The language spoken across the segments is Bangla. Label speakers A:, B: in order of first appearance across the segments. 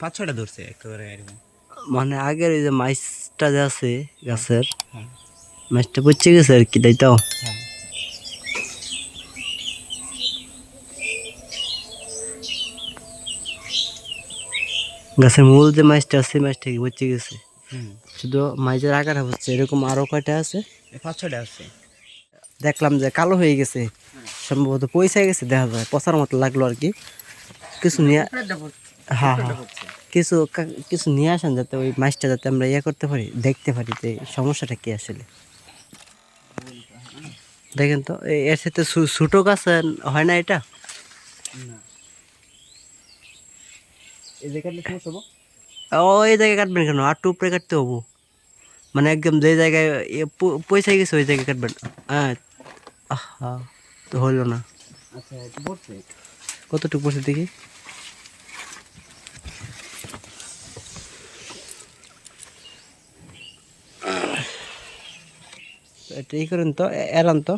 A: পাঁচ ছটা ধরছে একেবারে এরকম।
B: মানে আগের ওই যে মাইসটা যে আছে গাছের
A: হ্যাঁ।
B: মাইসটা পচে গেছে আর কি তাই তো?
A: হ্যাঁ।
B: গাছের মূল যে মাইসটা আছে মাইসটা কি পচে গেছে? শুধু মাইজের আকারটা হচ্ছে এরকম আরও কয়টা আছে?
A: পাঁচ ছটা আছে।
B: দেখলাম যে কালো হয়ে গেছে সম্ভবত পয়সা গেছে দেখা যায় পচার মতো লাগল আর কি। কিছু নিয়ে হ্যাঁ হ্যাঁ। কিছু কিছু নিয়ে আসেন যাতে ওই মাছটা যাতে আমরা ইয়ে করতে পারি দেখতে পারি যে সমস্যাটা কি আসলে। দেখেন তো এর সাথে ছোটো গাছ হয় না এটা? ও এই জায়গায় কাটবেন কেন? আর উপরে কাটতে হব। মানে একদম যে জায়গায় পয়সা গেছে ওই জায়গায় কাটবেন। হ্যাঁ আহা তো হইল না।
A: আচ্ছা
B: কতটুকু পড়ছে দেখি? এটা ই করেন তো এড়ান তো।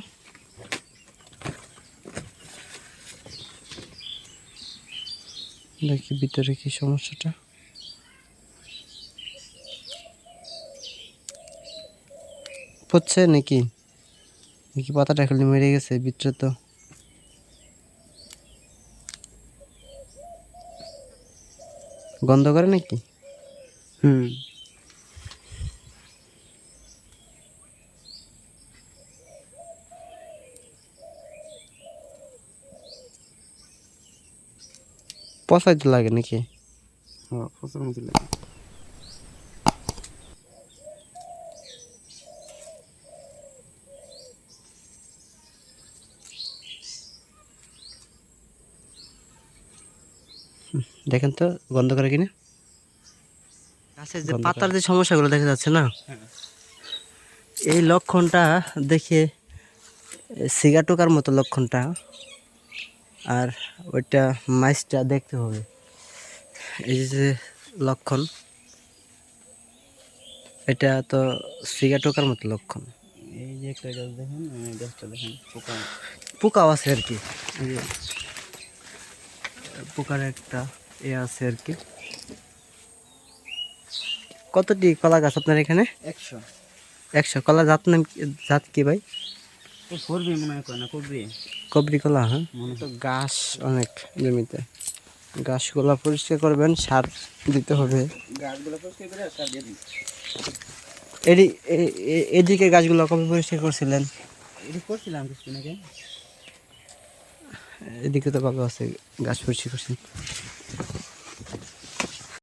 B: দেখি ভিতরে কি সমস্যাটা। পড়ছে নাকি? নাকি পাতাটা খালি মেরে গেছে, ভিতরে তো। গন্ধ করে নাকি?
A: হুম।
B: পচাই তো লাগে নাকি?
A: হ্যাঁ প্রচুর লাগে।
B: দেখেন তো গন্ধ করে কিনা? গাছের যে পাতার যে সমস্যাগুলো দেখা যাচ্ছে না? এই লক্ষণটা দেখে সিগাটোকার মতো লক্ষণটা আর ওইটা মাইসটা দেখতে হবে। এই যে লক্ষণ এটা তো সিগা টোকার মতো লক্ষণ।
A: এই যে একটা গাছ দেখেন গাছটা দেখেন পোকা।
B: পোকাও আছে আর কি। পোকার একটা এ আছে আর কি। কতটি কলা গাছ আপনার এখানে?
A: একশো।
B: একশো। কলা জাত নাম জাত কি ভাই?
A: করবি মনে হয় না করবি?
B: কবরি কলা হ্যাঁ?
A: মনে
B: তো গাছ অনেক জমিতে। গাছগুলা পরিষ্কার করবেন সার দিতে হবে।
A: গাছগুলো পরিষ্কার করে সার দিয়ে দিই
B: এদি এ- এ- এদিকে গাছগুলো কবে পরিষ্কার করছিলেন?
A: করছিলাম কিছুদিন আগে।
B: এদিকে তো ভালো আছে গাছ পরিষ্কার করছেন।